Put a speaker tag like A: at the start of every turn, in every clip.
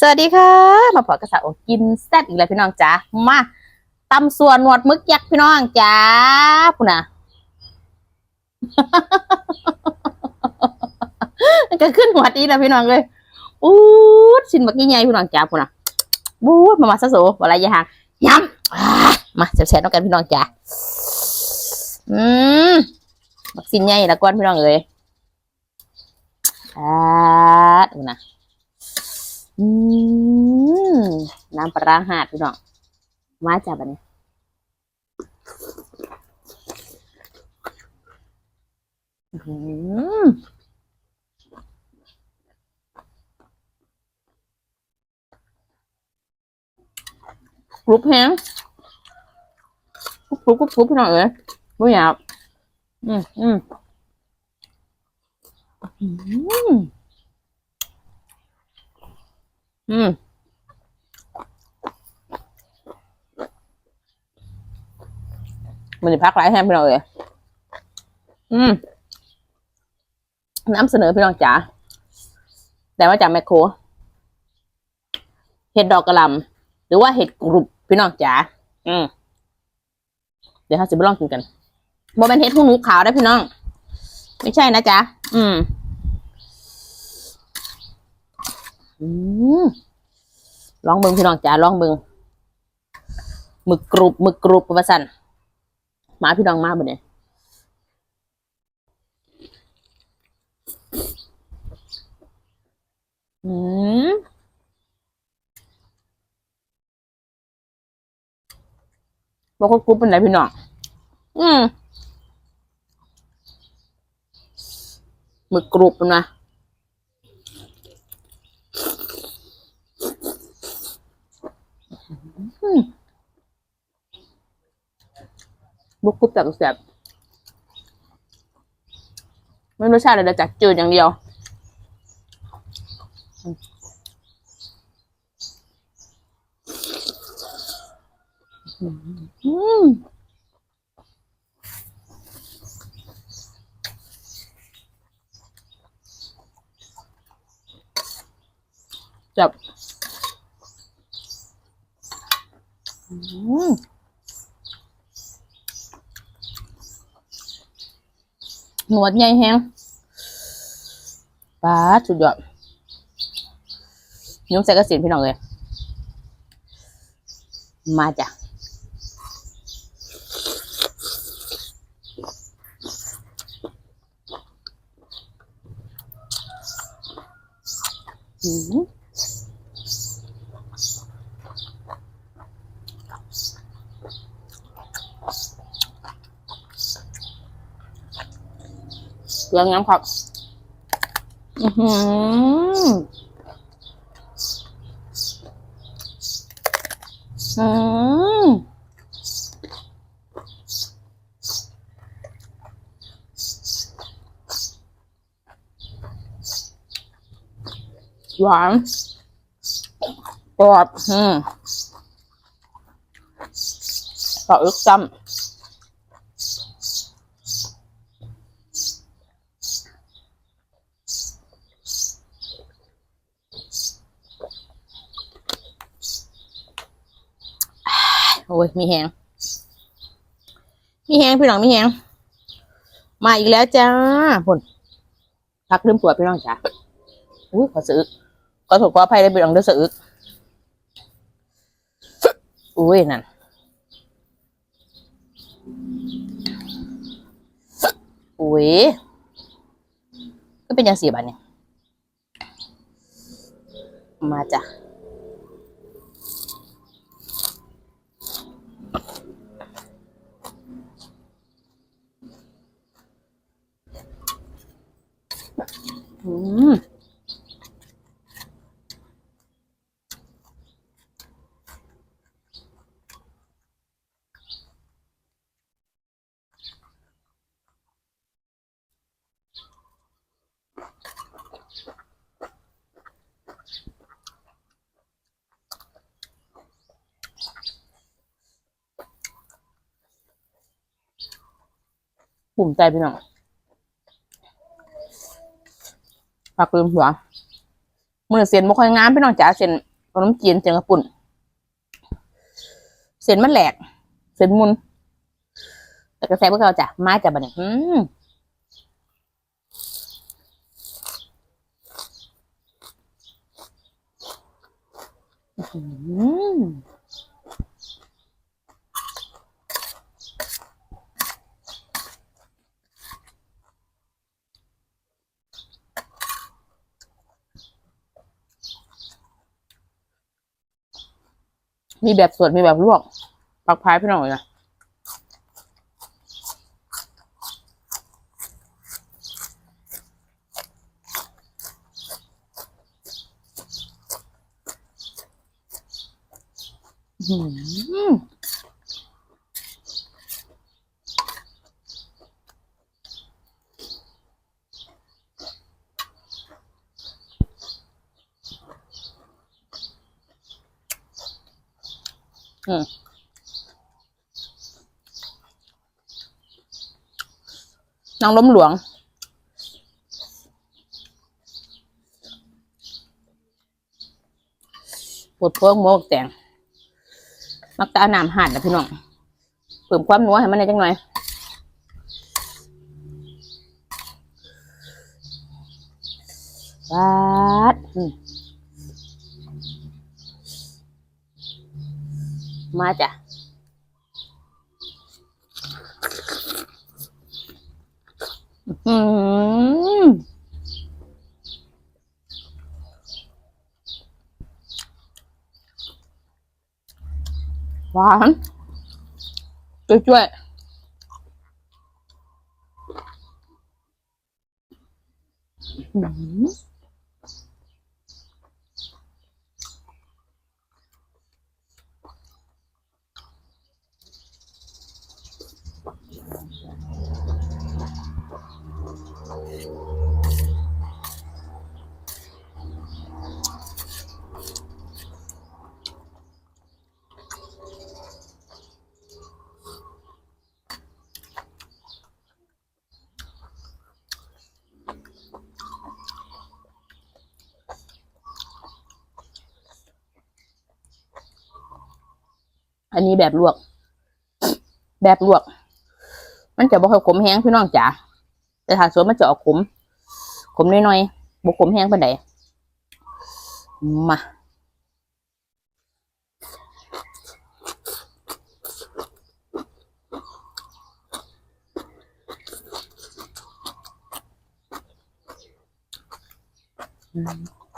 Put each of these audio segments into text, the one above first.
A: สวัสดีค่ะ มาพบกับสาโอกินแซ่บอีกแล้วพี่น้องจ๋ามาตำส่วนหนวดมึกยักษ์พี่น้องจ๋าพุ่นนะก็ขึ้นหัวดีแล้วพี่น้องเลยอู้ดสินบักยี่ใหญ่พี่น้องจ๋าพุ่นนะบูดมามาซะโสอะไรอยาหางย้ำมาแซ่บๆน้องกันพี่น้องจ๋าอืมบักสินใหญ่ละก้อนพี่น้องเลยอ่าดูนะ อืมน้ำปลาหาดพี่น้องมาจับอันนี้อื้อหือกรุบแฮงกรุบกรุบกรุบพี่น้องเอ้ยไม่อยากอืมอืมอืม อืมมันจะพักหลายแฮมพี่น้องเลยอืมน้ำเสนอพี่น้องจ๋า แต่ว่าจากแมคโคร เห็ดดอกกระลำหรือว่าเห็ดกรุบพี่น้องจ๋า อืมเดี๋ยวเราจะไปลองกินกันบอเป็นเห็ดหูหนูขาวได้พี่น้อง ไม่ใช่นะจ๊ะ อืม อืมลองเบิงพี่น้องจ๋าลองเบิงหมึกกรุบหมึกกรุบประสันมาพี่น้องมาบ่เนี่ยอืมบอกว่ากรุบเป็นไรพี่น้องอืมหมึกกรุบเป็นนะ บุกกรุบจากแสบไม่รสชาติอะไรจากจืดอย่างเดียวอืมจับอืม หนวดใหญ่แฮงป้าดสุดยอดยุ่งใส่กระสินพี่น้องเลย มาจ้ะอืมเก ลือน้ำผักอือหืออืมหวานกรอบอืมต่ออึกจำ โอ้ยมีแหงมีแหงพี่น้องมีแหงมาอีกแล้วจ้าผลพักลืมตัวพี่น้องจ้าอุ้ยขอซื้อขอถูกขออภัยได้พี่น้องเด้อซื้ออุ้ยนั่นอุ้ยก็เป็นยังสี่บาทเนี่ยมาจ้ะ อืม ภูมิใจพี่น้องผักลืมหัวมือเส้นบ่ค่อยงามพี่น้องจ๋าเส้นขนมจีนเจียงกระปุ่นเส้นมันแหลกเส้นมุนแต่กระแสพวกเราจ้ะมาจาบันเนี่ยอืมอื้อ มีแบบสดมีแบบลวก ปักพายพี่น้องเลยนะอืมหื อืมนางล้มหลวงปวดเพิ่งโมกแต่ง มักตะเอาน้ำหั่นนะพี่น้อง เพิ่มความนัวให้มันได้จังหน่อยวัดอืม หวานช่ว อันนี้แบบลวก แบบลวก มันจะบ่ค่อยขมแห้งพี่น้องจ๋าแต่ถ้าสวนมันจะออกขมขมน้อยๆบ่ขมแห้งปานใดมา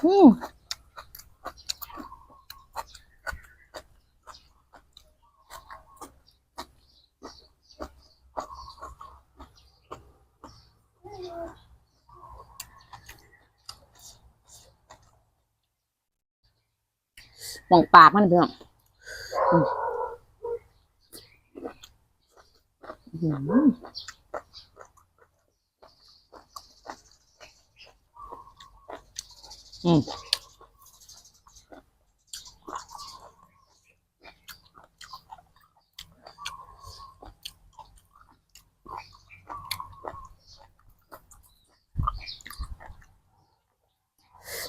A: อืม มองปากมันเพื่อนอืมอื้อหืออืม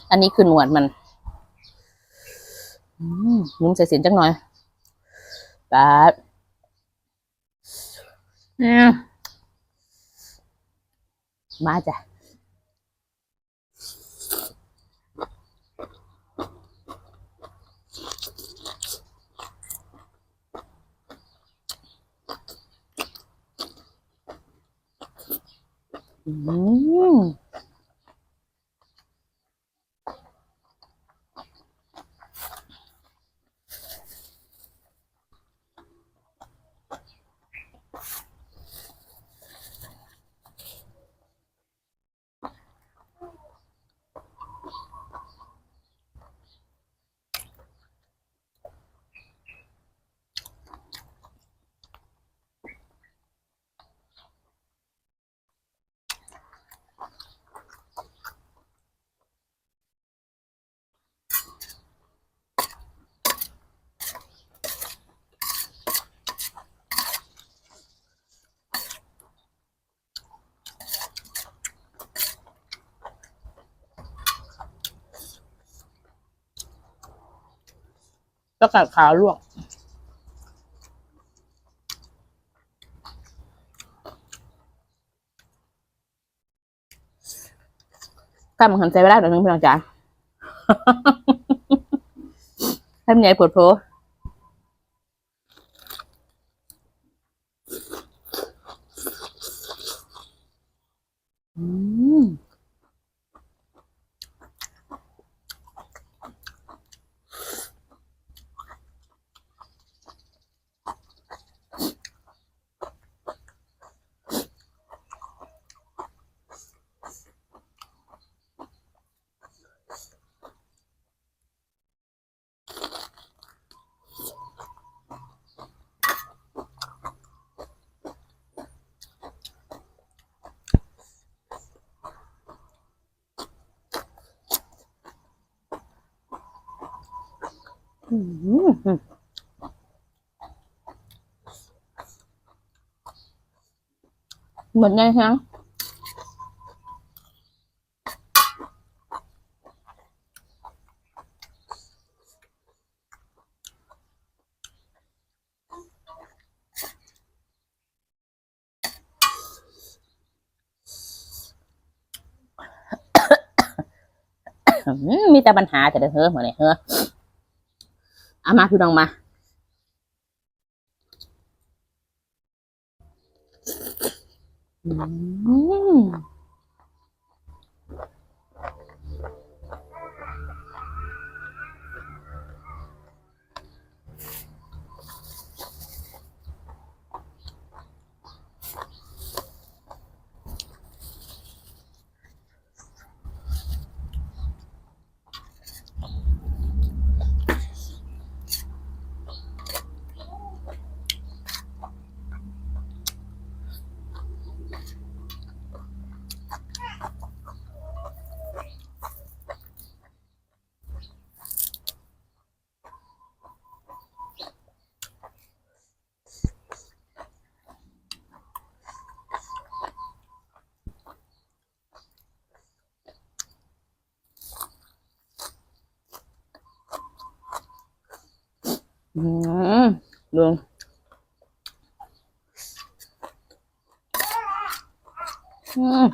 A: อันนี้คือหนวดมัน นุ่มใส่สียนจังหน่อยแป๊บมาจ้ะอืม แล้วกัดขาวลวก กล้ามันหันใจไม่ได้เดี๋ยนึงพี่น้องจ๋าให้มันใหญ่ปวดโผอืมอืม เหมือนไงฮะอืมมีแต่ปัญหาแต่เด้อเฮ้อเหมือนไงเฮ้อ เอามาพี่น้องมา อืม อืมลุงอืม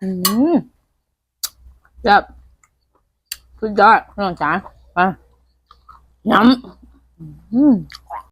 A: อืมแบบสุดยอดน้องจ๋าอะน้ำอืม